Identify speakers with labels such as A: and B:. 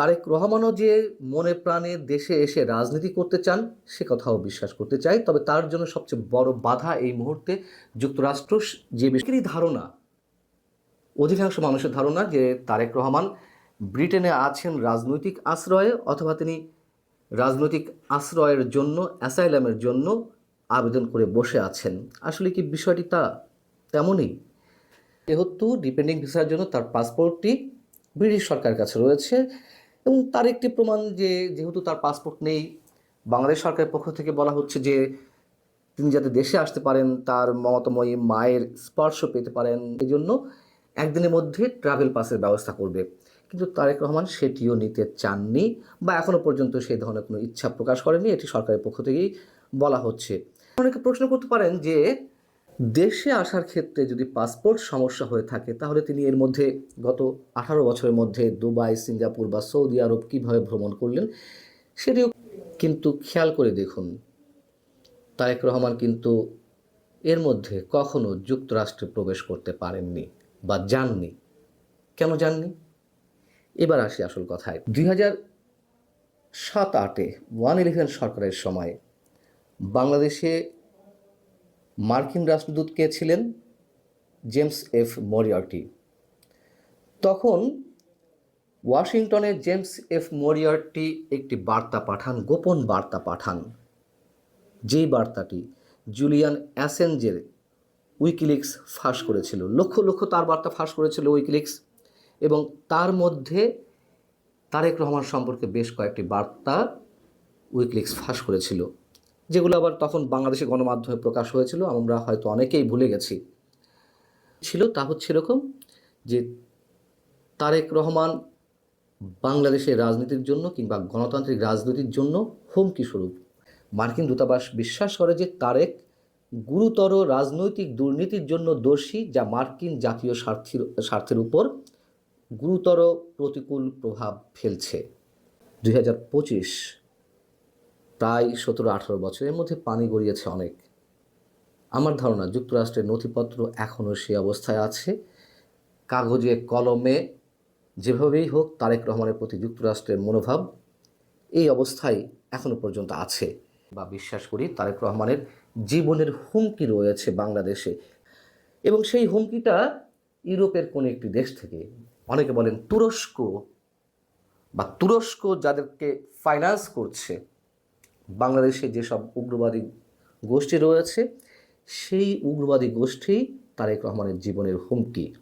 A: তারেক রহমানও যে মনে প্রাণে দেশে এসে রাজনীতি করতে চান, সে কথাও বিশ্বাস করতে চাই তবে তার জন্য সবচেয়ে বড় বাধা এই মুহূর্তে যুক্তরাষ্ট্র যে বেশি ধারণা, অধিকাংশ মানুষের ধারণা যে তারেক রহমান ব্রিটেনে আছেন রাজনৈতিক আশ্রয়ে অথবা তিনি রাজনৈতিক আশ্রয়ের জন্য, অ্যাসাইলামের জন্য আবেদন করে বসে আছেন। আসলে কি বিষয়টি তা তেমনই? যেহেতু ডিপেন্ডিং ভিসার জন্য তার পাসপোর্টটি ব্রিটিশ সরকারের কাছে রয়েছে। এবং তার একটি প্রমাণ যে, যেহেতু তার পাসপোর্ট নেই, বাংলাদেশ সরকারের পক্ষ থেকে বলা হচ্ছে যে, তিনি যাতে দেশে আসতে পারেন, তার মমতাময়ী মায়ের স্পর্শ পেতে পারেন এই জন্য একদিনের মধ্যে ট্রাভেল পাসের ব্যবস্থা করবে। কিন্তু তারেক রহমান সেটিও নিতে চাননি বা এখনও পর্যন্ত সেই ধরনের কোনো ইচ্ছা প্রকাশ করেনি, এটি সরকারের পক্ষ থেকেই বলা হচ্ছে। অনেকে প্রশ্ন করতে পারেন যে দেশে আসার ক্ষেত্রে যদি পাসপোর্ট সমস্যা হয়ে থাকে, তাহলে তিনি এর মধ্যে গত আঠারো বছরের মধ্যে দুবাই, সিঙ্গাপুর বা সৌদি আরব কীভাবে ভ্রমণ করলেন, সেটিও কিন্তু খেয়াল করে দেখুন। তারেক রহমান কিন্তু এর মধ্যে কখনো যুক্তরাষ্ট্রে প্রবেশ করতে পারেননি বা যাননি। কেন যাননি? এবার আসি আসল কথায়। দুই হাজার সাত আটে ওয়ান ইলেভেন সরকারের সময় বাংলাদেশে মার্কিন রাষ্ট্রদূত কে ছিলেন? James F. মরিয়ার্টি। তখন ওয়াশিংটনে জেমস এফ. মরিয়ার্টি একটি বার্তা পাঠান, গোপন বার্তা পাঠান। যেই বার্তাটি জুলিয়ান অ্যাসেঞ্জের উইকিলিক্স ফাঁস করেছিল। লক্ষ লক্ষ তার বার্তা ফাঁস করেছিল উইকিলিক্স এবং তার মধ্যে তারেক রহমান সম্পর্কে বেশ কয়েকটি বার্তা উইকলিক্স ফাঁস করেছিল। যেগুলো আবার তখন বাংলাদেশে গণমাধ্যমে প্রকাশ হয়েছিল, আমরা হয়তো অনেকেই ভুলে গেছি। ছিল তা হচ্ছে এরকম যে তারেক রহমান বাংলাদেশের রাজনীতির জন্য কিংবা গণতান্ত্রিক রাজনীতির জন্য হুমকি স্বরূপ। মার্কিন দূতাবাস বিশ্বাস করে যে তারেক গুরুতর রাজনৈতিক দুর্নীতির জন্য দোষী, যা মার্কিন জাতীয় স্বার্থের স্বার্থের উপর গুরুতর প্রতিকূল প্রভাব ফেলছে। দুই হাজার পঁচিশ প্রায় সতেরো আঠারো বছরের মধ্যে পানি গড়িয়েছে অনেক। আমার ধারণা, যুক্তরাষ্ট্রের নথিপত্র এখনও সেই অবস্থায় আছে। কাগজে, কলমে, যেভাবেই হোক, তারেক রহমানের প্রতি যুক্তরাষ্ট্রের মনোভাব এই অবস্থায় এখনও পর্যন্ত আছে। বা বিশ্বাস করি, তারেক রহমানের জীবনের হুমকি রয়েছে বাংলাদেশে। এবং সেই হুমকিটা ইউরোপের কোনো একটি দেশ থেকে, অনেকে বলেন তুরস্ক, বা তুরস্ক যাদেরকে ফাইন্যান্স করছে বাংলাদেশে যেসব উগ্রবাদী গোষ্ঠী রয়েছে সেই উগ্রবাদী গোষ্ঠী তারেক রহমানের জীবনের হুমকি।